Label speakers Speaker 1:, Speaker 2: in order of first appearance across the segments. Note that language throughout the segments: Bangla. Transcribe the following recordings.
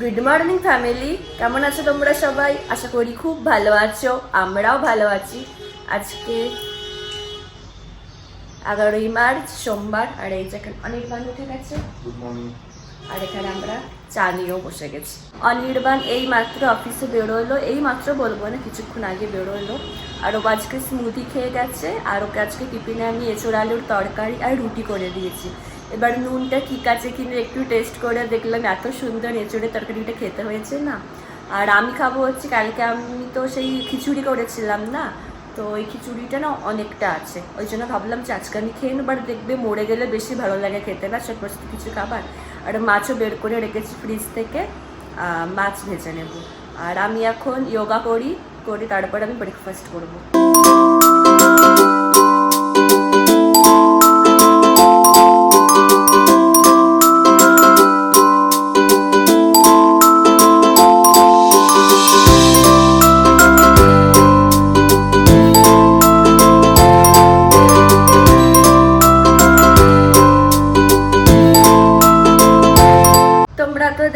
Speaker 1: গুড মর্নিং ফ্যামিলি কেমন আছো তোমরা সবাই? আশা করি খুব ভালো আছো। আমরাও ভালো আছি। আজকে এগারোই মার্চ সোমবার আর এই যে এখানে অনির্বাণ উঠে গেছে। আর এখানে আমরা চা নিয়েও বসে গেছি। অনির্বাণ এই মাত্র অফিসে বেরোলো। এই মাত্র বলব না কিছুক্ষণ আগে বেরোলো। আর ও আজকে স্মুদি খেয়ে গেছে। আর ওকে আজকে টিফিনে আমি এঁচোড় আলুর তরকারি আর রুটি করে দিয়েছি। এবার নুনটা ঠিক আছে কিনা একটু টেস্ট করে দেখলাম এত সুন্দর এঁচোড়ের তরকারিটা খেতে হয়েছে না। আর আমি খাব হচ্ছে, কালকে আমি তো সেই খিচুড়ি করেছিলাম না, তো ওই খিচুড়িটা না অনেকটা আছে। ওই জন্য ভাবলাম যে আজকে আমি খেয়ে নেবার দেখবে মরে গেলে বেশি ভালো লাগে খেতে। না সমস্ত কিছু খাবার। আর মাছও বের করে রেখেছি ফ্রিজ থেকে। মাছ ভেজে নেব। আর আমি এখন যোগা করি করি তারপর আমি ব্রেকফাস্ট করব।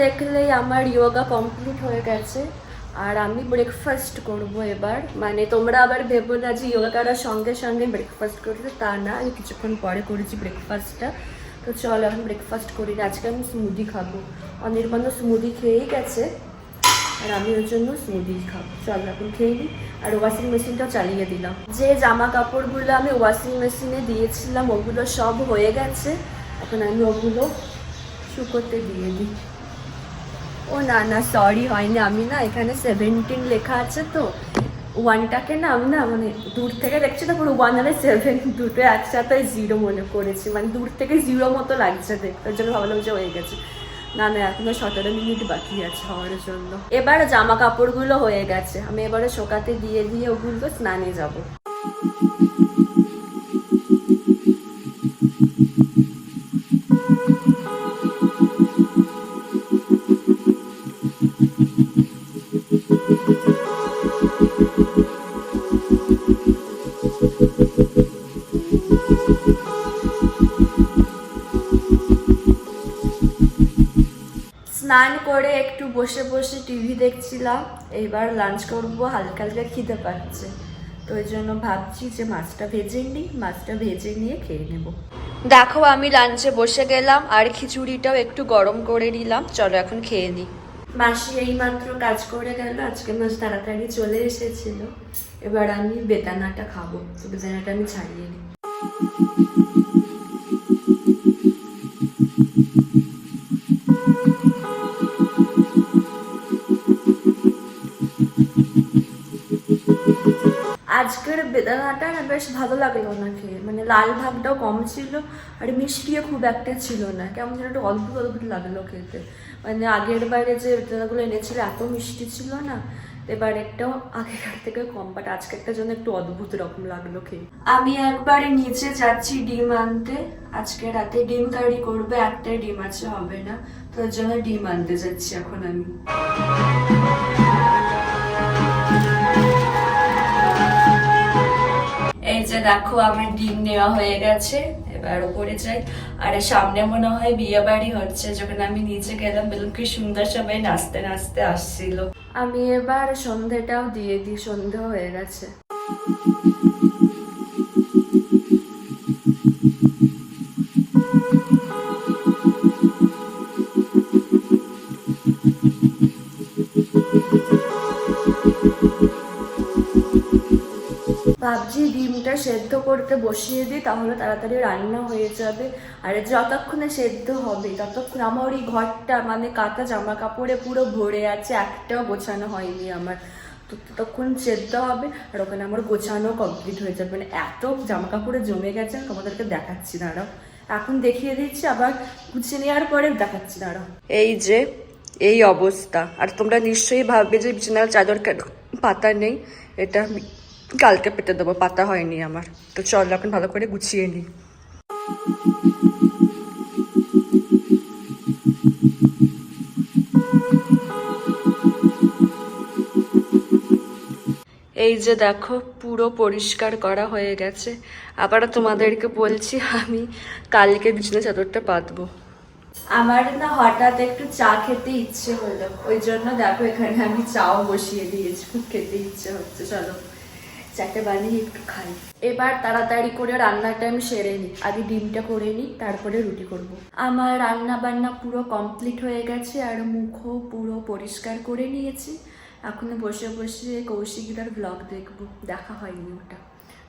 Speaker 1: দেখলেই আমার ইয়োগা কমপ্লিট হয়ে গেছে। আর আমি ব্রেকফাস্ট করব এবার। মানে তোমরা আবার ভেবো না যে যোগা করার সঙ্গে সঙ্গে ব্রেকফাস্ট করতে, তা না। আমি কিছুক্ষণ পরে করেছি ব্রেকফাস্টটা তো চল এখন ব্রেকফাস্ট করি। আজকে আমি স্মুদি খাব। অনির্বাণ স্মুদি খেয়েই গেছে। আর আমি ওর জন্য স্মুদি খাব। চল এখন খেয়ে নিই আর ওয়াশিং মেশিনটাও চালিয়ে দিলাম। যে জামা কাপড়গুলো আমি ওয়াশিং মেশিনে দিয়েছিলাম, ওগুলো সব হয়ে গেছে। এখন আমি ওগুলো শুকোতে দিয়ে দিই। ও না না সরি হয়নি। আমি না, এখানে সেভেন্টিন লেখা আছে তো। ওয়ানটাকে না, আমি না মানে দূর থেকে দেখছি তো পুরো ওয়ান আর সেভেন দুটো একসাথে জিরো মনে করেছি। মানে দূর থেকে জিরো মতো লাগছে দেখতে। ওই জন্য ভাবলাম যে হয়ে গেছে। না না, এখনও সতেরো মিনিট বাকি আছে হওয়ার জন্য। এবার জামা কাপড়গুলো হয়ে গেছে। আমি এবারে শোকাতে দিয়ে দিয়ে ওগুলো স্নানে যাব। স্নান করে একটু বসে বসে টিভি দেখছিলাম এইবার লাঞ্চ করব হালকা হালকা খিদে পাচ্ছে। তো ওই জন্য ভাবছি যে মাছটা ভেজে নিই মাছটা ভেজে নিয়ে খেয়ে নেব। দেখো আমি লাঞ্চে বসে গেলাম আর খিচুড়িটাও একটু গরম করে নিলাম। চলো এখন খেয়ে নিই। মাসি এইমাত্র কাজ করে গেল আজকে মাছ তাড়াতাড়ি চলে এসেছিল। এবার আমি বেদানাটা খাব তো বেদানাটা আমি ছাড়িয়ে নিই। আজকের বেদানাটা না বেশ ভালো লাগল খেয়ে মানে লাল ভাগটাও কম ছিল আর মিষ্টিও খুব একটা ছিল না। কেমন যেন একটু অদ্ভুত অদ্ভুত লাগল খেতে। মানে আগের বাইরে যে বেদানাগুলো এনেছিল এত মিষ্টি ছিল না, এবার একটাও আগেকার থেকে কম বাট আজকেরটা জন্য একটু অদ্ভুত রকম লাগল খেয়ে আমি একবারে নিচে যাচ্ছি ডিম আনতে। আজকে রাতে ডিম কারি করবে, একটাই ডিম আছে, হবে না। তো জন্য ডিম আনতে যাচ্ছি এখন আমি। দেখো আমার ডিম নেওয়া হয়ে গেছে, এবার ওপরে যাই। আর সামনে মনে হয় বিয়ে বাড়ি হচ্ছে, যখন আমি নিচে গেলাম বললাম কি সুন্দর সবাই নাচতে নাচতে আসছিল। আমি এবার সন্ধেটাও দিয়ে দিই, সন্ধে হয়ে গেছে। ভাবছি ডিমটা সেদ্ধ করতে বসিয়ে দিই, তাহলে তাড়াতাড়ি রান্না হয়ে যাবে। আর যতক্ষণে সেদ্ধ হবে, ততক্ষণ আমার ওই ঘরটা মানে কাঁথা জামা কাপড়ে পুরো ভরে আছে, একটাও গোছানো হয়নি আমার। তো ততক্ষণ সেদ্ধ হবে, আর ওখানে আমার গোছানো কমপ্লিট হয়ে যাবে। মানে এত জামা কাপড়ে জমে গেছে তোমাদেরকে দেখাচ্ছি, দাঁড়াও। এখন দেখিয়ে দিচ্ছি, আবার গুছিয়ে নেওয়ার পরে দেখাচ্ছি, দাঁড়াও। এই যে, এই অবস্থা। আর তোমরা নিশ্চয়ই ভাববে যে বিছানার চাদর পাতা নেই, এটা কালকে পেতে দেবো পাতা হয়নি আমার। তো চল এখন ভালো করে গুছিয়ে নিই এই যে দেখো পুরো পরিষ্কার করা হয়ে গেছে। আবার তোমাদেরকে বলছি আমি কালকে বিছানা চাদরটা পাতবো। আমার না হঠাৎ একটু চা খেতে ইচ্ছে হলো। ওই জন্য দেখো এখানে আমি চাও বসিয়ে দিয়েছি। খুব খেতে ইচ্ছে হচ্ছে চলো। চাটা বানিয়ে একটু খাই। এবার তাড়াতাড়ি করে রান্নাটা আমি সেরে নিই আগে ডিমটা করে নিই তারপরে রুটি করব। আমার রান্না বান্না পুরো কমপ্লিট হয়ে গেছে আর মুখও পুরো পরিষ্কার করে নিয়েছি। এখন বসে বসে কৌশিকদার ব্লগ দেখব, দেখা হয়নি ওটা।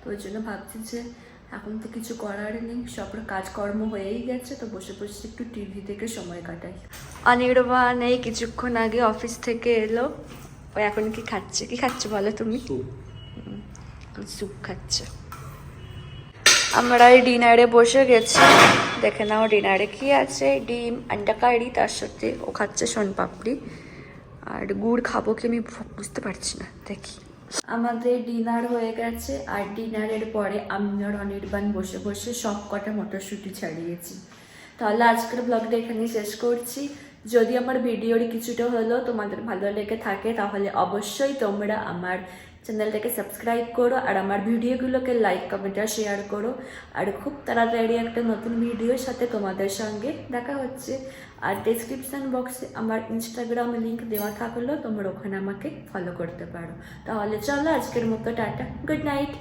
Speaker 1: তো ওই জন্য ভাবছি যে এখন তো কিছু করার নেই, সব কাজকর্ম হয়েই গেছে, তো বসে বসে একটু টিভি থেকে সময় কাটাই। অনির্বাণ এই কিছুক্ষণ আগে অফিস থেকে এলো। ও এখন কি খাচ্ছে? কি খাচ্ছে বলো তুমি? স্যুপ খাচ্ছে। আমরা এই ডিনারে বসে গেছি। দেখে নাও ডিনারে কি আছে। ডিম, আন্ডা কারি, তার সাথে ও খাচ্ছে সোনপাপড়ি আর গুড় খাব কি আমি বুঝতে পারছি না। দেখি। আমাদের ডিনার হয়ে গেছে। আর ডিনারের পরে আমি আর অনির্বাণ বসে বসে সব কটা মটরশুঁটি ছাড়িয়েছি। তাহলে আজকের ব্লগটা এখানে শেষ করছি। যদি আমার ভিডিওর কিছুটা হলেও তোমাদের ভালো লেগে থাকে, তাহলে অবশ্যই তোমরা আমার চ্যানেলটাকে সাবস্ক্রাইব করো আর আমার ভিডিওগুলোকে লাইক কমেন্ট আর শেয়ার করো। আর খুব তাড়াতাড়ি একটা নতুন ভিডিওর সাথে তোমাদের সঙ্গে দেখা হচ্ছে। আর ডেসক্রিপশন বক্সে আমার ইনস্টাগ্রাম লিঙ্ক দেওয়া থাকলেও তোমরা ওখানে আমাকে ফলো করতে পারো। তাহলে চলো আজকের মতো টাটা গুড নাইট